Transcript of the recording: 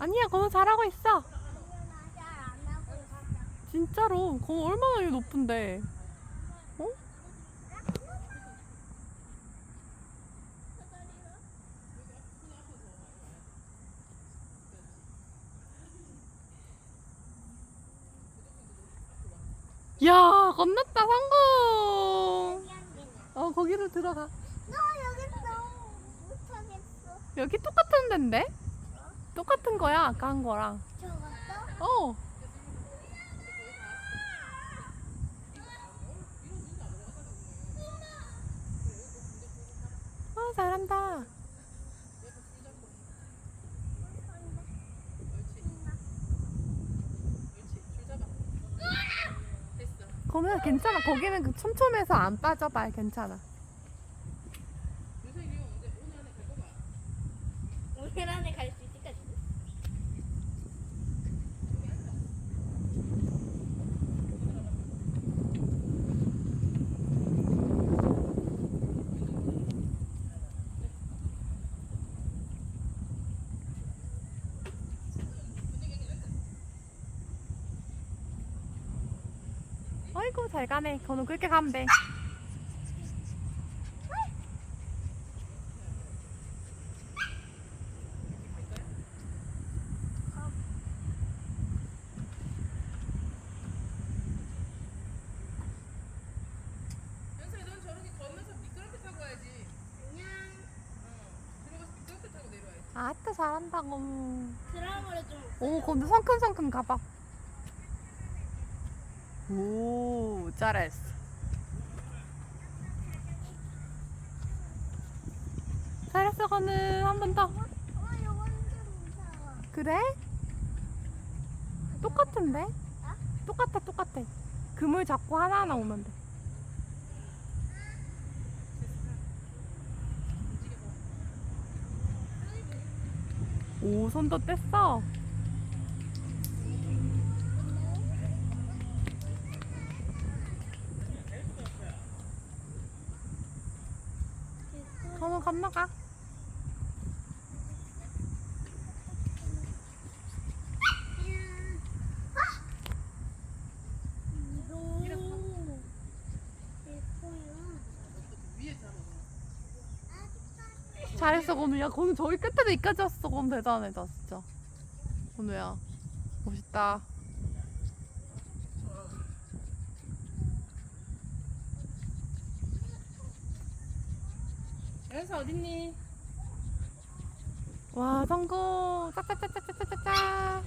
아니야, 건우 잘하고 있어. 진짜로. 건우 얼마나 일 높은데. 어? 야, 건넜다, 성공! 어, 거기로 들어가. 너 여기서 못하겠어. 여기 똑같은 데인데? 똑같은 거야, 아까 한 거랑. 어. 어, 잘한다. 거기는 괜찮아. 거기는 그 촘촘해서 안 빠져봐. 괜찮아. 오늘 안에 갈 수 있을까? 아이고, 잘 가네. 거는 그렇게 가면 돼. 어. 아따, 잘한다, 거는. 드라마를 좀. 오, 거기 성큼성큼 가봐. 오, 잘했어. 잘했어, 거는. 한번 더. 그래? 똑같은데? 똑같아, 똑같아. 그물 잡고 하나하나 오면 돼. 오, 손도 뗐어. 건우 건너가. 잘했어, 건우야. 건우 저기 끝에도 이까지 왔어. 건우 대단하다, 진짜. 건우야. 멋있다. 여기서 어딨니? 와 성공! 짝짝짝짝짝짝짝!